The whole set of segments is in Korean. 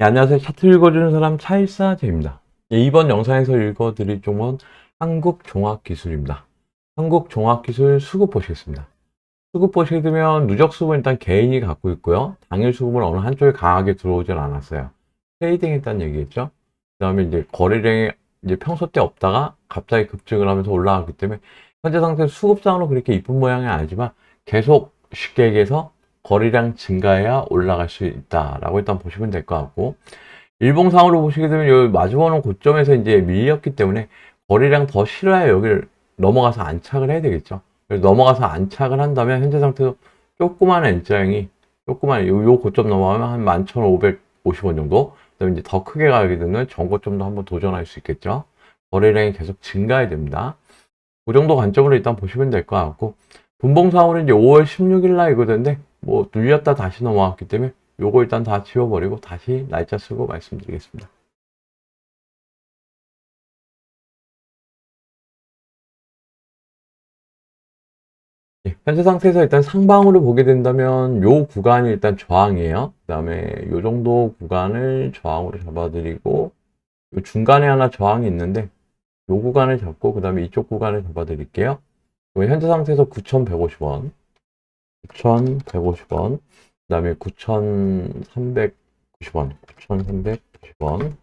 네, 안녕하세요. 차트 읽어주는 사람 차일사 제입니다. 네, 이번 영상에서 읽어드릴 종목은 한국종합기술입니다. 한국종합기술 수급 보시겠습니다. 수급 보시게 되면 누적 수급은 일단 개인이 갖고 있고요. 당일 수급은 어느 한쪽에 강하게 들어오진 않았어요. 트레이딩 했다는 얘기겠죠. 그 다음에 이제 거래량이 이제 평소 때 없다가 갑자기 급증을 하면서 올라갔기 때문에 현재 상태에서 수급상으로 그렇게 이쁜 모양이 아니지만 계속 쉽게 얘기해서 거래량 증가해야 올라갈 수 있다라고 일단 보시면 될 것 같고 일봉상으로 보시게 되면 여기 마주보는 고점에서 이제 밀렸기 때문에 거래량 더 실어야 여기를 넘어가서 안착을 해야 되겠죠. 넘어가서 안착을 한다면 현재 상태로 조그만 N자형이 조그만 요, 요 고점 넘어가면 한 11,550원 정도 그다음에 이제 더 크게 가게 되면 전고점도 한번 도전할 수 있겠죠. 거래량이 계속 증가해야 됩니다. 그 정도 관점으로 일단 보시면 될 것 같고 분봉상으로 이제 5월 16일 날 이거던데 뭐 눌렸다 다시 넘어왔기 때문에 요거 일단 다 지워버리고 다시 날짜 쓰고 말씀드리겠습니다. 예, 현재 상태에서 일단 상방으로 보게 된다면 요 구간이 일단 저항이에요. 그 다음에 요 정도 구간을 저항으로 잡아드리고 요 중간에 하나 저항이 있는데 요 구간을 잡고 그 다음에 이쪽 구간을 잡아드릴게요. 현재 상태에서 9,150원 9,150원, 그 다음에 9,390원, 9,390원, 그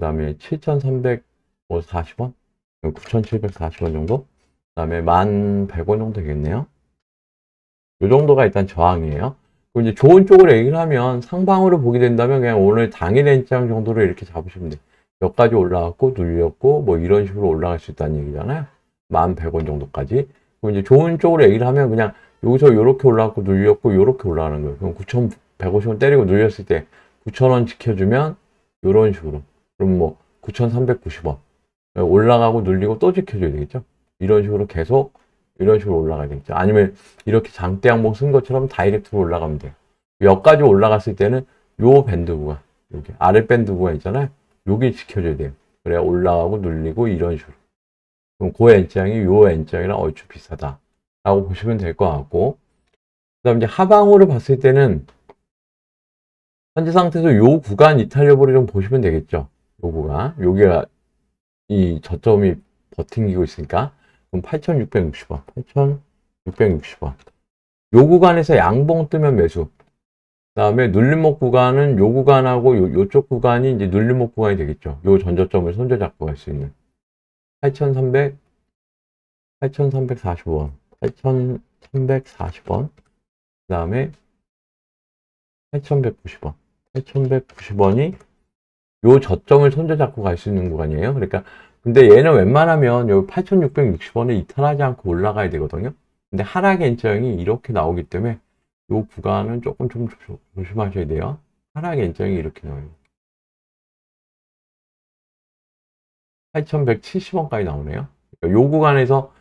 다음에 7,340원, 9,740원 정도, 그 다음에 1,100원 정도 되겠네요. 이 정도가 일단 저항이에요. 그럼 이제 좋은 쪽으로 얘기를 하면 상방으로 보게 된다면 그냥 오늘 당일 엔장 정도로 이렇게 잡으시면 돼요. 몇 가지 올라갔고, 눌렸고, 뭐 이런 식으로 올라갈 수 있다는 얘기잖아요. 1,100원 정도까지. 그럼 이제 좋은 쪽으로 얘기를 하면 그냥 여기서 이렇게 올라갔고 눌렸고 이렇게 올라가는 거예요. 그럼 9,150원 때리고 눌렸을 때 9,000원 지켜주면 이런 식으로. 그럼 뭐 9,390원 올라가고 눌리고 또 지켜줘야 되겠죠. 이런 식으로 계속 이런 식으로 올라가야 되겠죠. 아니면 이렇게 장대 항목 쓴 것처럼 다이렉트로 올라가면 돼요. 여기까지 올라갔을 때는 요 밴드 구간, 여기 아래 밴드 구간 있잖아요. 여기 지켜줘야 돼요. 그래야 올라가고 눌리고 이런 식으로. 그럼 그 N장이 요 N장이랑 얼추 비슷하다. 라고 보시면 될 것 같고 그 다음 이제 하방으로 봤을 때는 현재 상태에서 요 구간 이탈력으로 좀 보시면 되겠죠? 요 구간. 여기가 이 저점이 버팅기고 있으니까 그럼 8660원 8660원. 요 구간에서 양봉 뜨면 매수. 그 다음에 눌림목 구간은 요 구간하고 요, 요쪽 구간이 이제 눌림목 구간이 되겠죠? 요 전저점을 손절 잡고 갈 수 있는. 8300 8340원 8,340원. 그 다음에 8,190원. 8,190원이 요 저점을 손절잡고 갈 수 있는 구간이에요. 그러니까 근데 얘는 웬만하면 요 8,660원을 이탈하지 않고 올라가야 되거든요. 근데 하락 엔장이 이렇게 나오기 때문에 요 구간은 조금 좀 조- 조심하셔야 돼요. 하락 엔장이 이렇게 나와요. 8,170원까지 나오네요. 그러니까 요 구간에서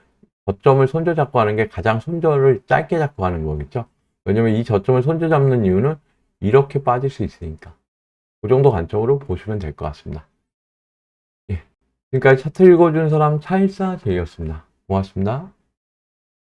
저점을 손절 잡고 하는 게 가장 손절을 짧게 잡고 하는 거겠죠. 왜냐면 이 저점을 손절 잡는 이유는 이렇게 빠질 수 있으니까. 그 정도 관점으로 보시면 될 것 같습니다. 예. 지금까지 차트 읽어주는 사람 차일사 제이였습니다. 고맙습니다.